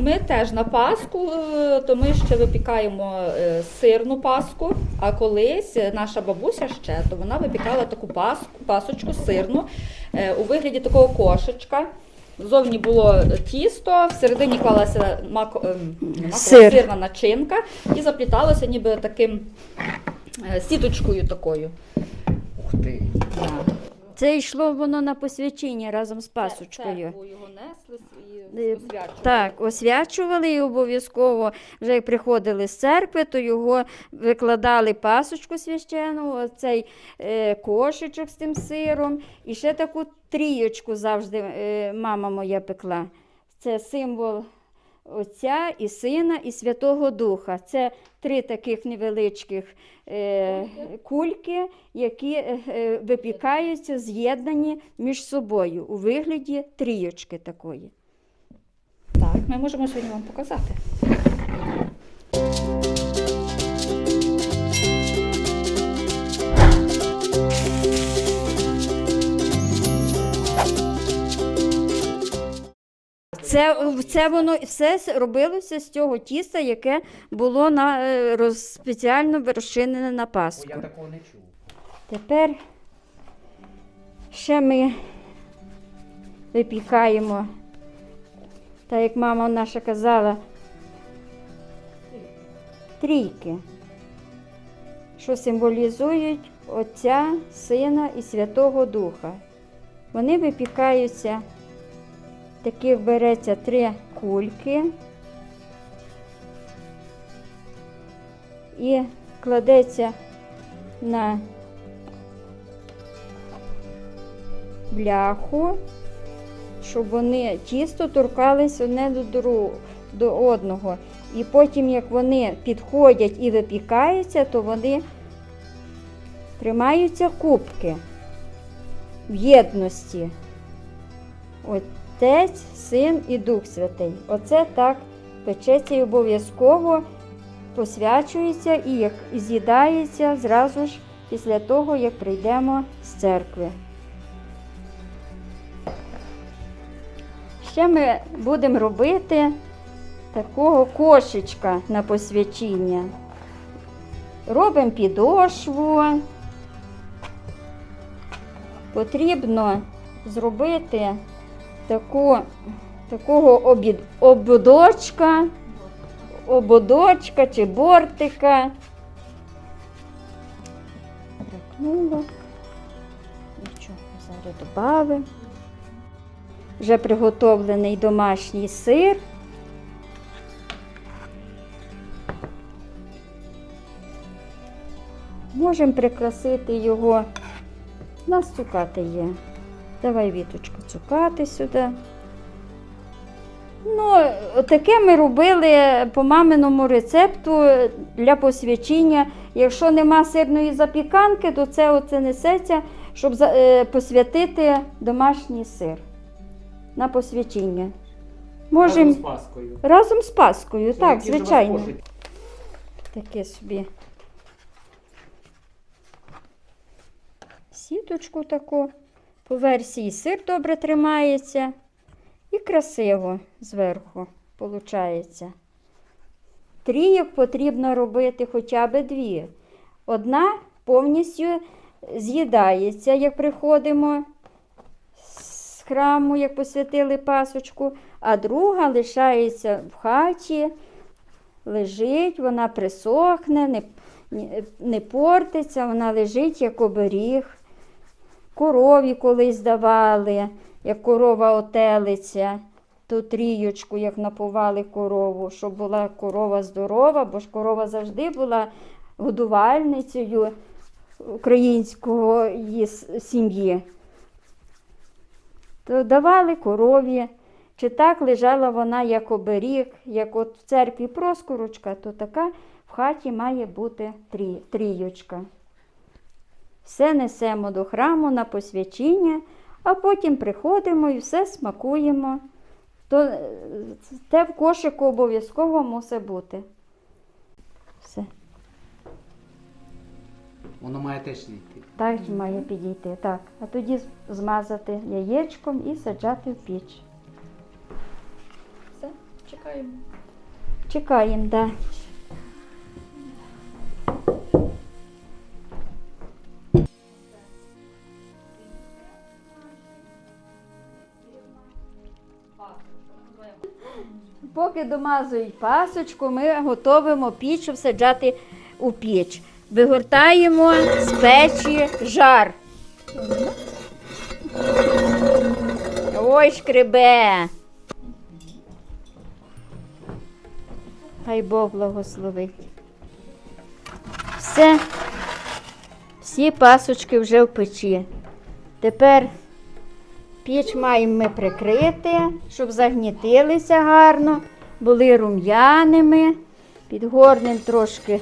Ми теж на Пасху, е, то ми ще випікаємо е, сирну паску. А колись е, наша бабуся ще, то вона випікала таку паску, пасочку сирну у вигляді такого кошечка. Зовні було тісто, всередині клалася мако, ем, не макова, Сир. сирна начинка і запліталося ніби таким сіточкою такою. Ух ти. Да. Це йшло воно на посвячення разом з пасочкою. церкву його несли і Е, освячували. Так, освячували і обов'язково, вже як приходили з церкви, то його викладали пасочку священу, оцей е, кошечок з тим сиром. І ще таку трієчку завжди е, мама моя пекла. Це символ Отця і Сина, і Святого Духа. Це три таких невеличких е, кульки, які е, е, випікаються, з'єднані між собою у вигляді трієчки такої. Так, ми можемо сьогодні вам показати. Це, це воно все робилося з цього тіста, яке було на, е, роз, спеціально розчинене на О, Пасху. я такого не чув. Тепер ще ми випікаємо, так як мама наша казала, трійки, що символізують Отця, Сина і Святого Духа. Вони випікаються, таких береться три кульки і кладеться на бляху, щоб вони тісто торкались одне до до одного. І потім, як вони підходять і випікаються, то вони тримаються кубки в єдності. Отець, Син і Дух Святий. Оце так печеться і обов'язково посвячується і як з'їдається зразу ж після того, як прийдемо з церкви. Ще ми будемо робити такого кошечка на посвячення. Робимо підошву. Потрібно зробити таку, такого обід, ободочка, ободочка чи бортика. Бракнуло. Нічого, зараз додамо. Вже приготовлений домашній сир. Можемо прикрасити його. У нас цукати є. Давай віточка цукати сюди. Ну, таке ми робили по маминому рецепту для посвячення. Якщо нема сирної запіканки, то це оце несеться, щоб е, посвятити домашній сир на посвячення. Можемо Разом з Паскою. разом з Паскою, Це так, звичайно. Таке собі. Сіточку таку. По версії сир добре тримається. І красиво зверху виходить. Трійок потрібно робити хоча б дві. Одна повністю з'їдається, як приходимо з храму, як посвятили пасочку, а друга лишається в хаті лежить, вона присохне, не, не- портиться, вона лежить як оберіг. Корові колись давали, як корова отелиця, ту трієчку, як напували корову, щоб була корова здорова, бо ж корова завжди була годувальницею української сім'ї. То давали корові. Чи так лежала вона як оберіг, як от в церкві проскорочка, то така в хаті має бути трі, трійочка. Все несемо до храму на посвячення, а потім приходимо і все смакуємо. То е, те в кошику обов'язково мусить бути. Все, Воно має теж йти. так має підійти. Так. А тоді змазати яєчком і саджати в піч. Все, Чекаємо. Чекаємо, так. Да. Поки домазують пасочку, ми готуємо піч, щоб саджати у піч. Вигортаємо з печі жар. Ой, шкребе. Хай Бог благословить. Все. Всі пасочки вже в печі. Тепер піч маємо ми прикрити, щоб загнітилися гарно, були рум'яними. Підгорнемо трошки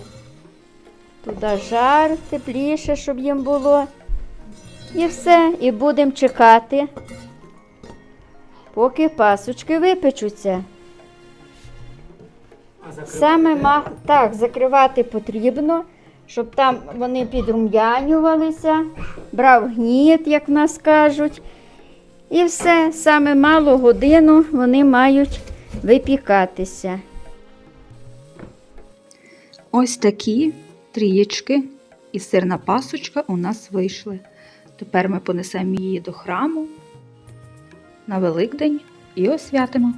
туди жар тепліше, щоб їм було. І все. І будемо чекати, поки пасочки випечуться. Саме ма... так, закривати потрібно, щоб там вони підрум'янювалися, брав гніт, як в нас кажуть. І все, саме мало годину вони мають випікатися. Ось такі трієчки і сирна пасочка у нас вийшли. Тепер ми понесемо її до храму на Великдень і освятимо.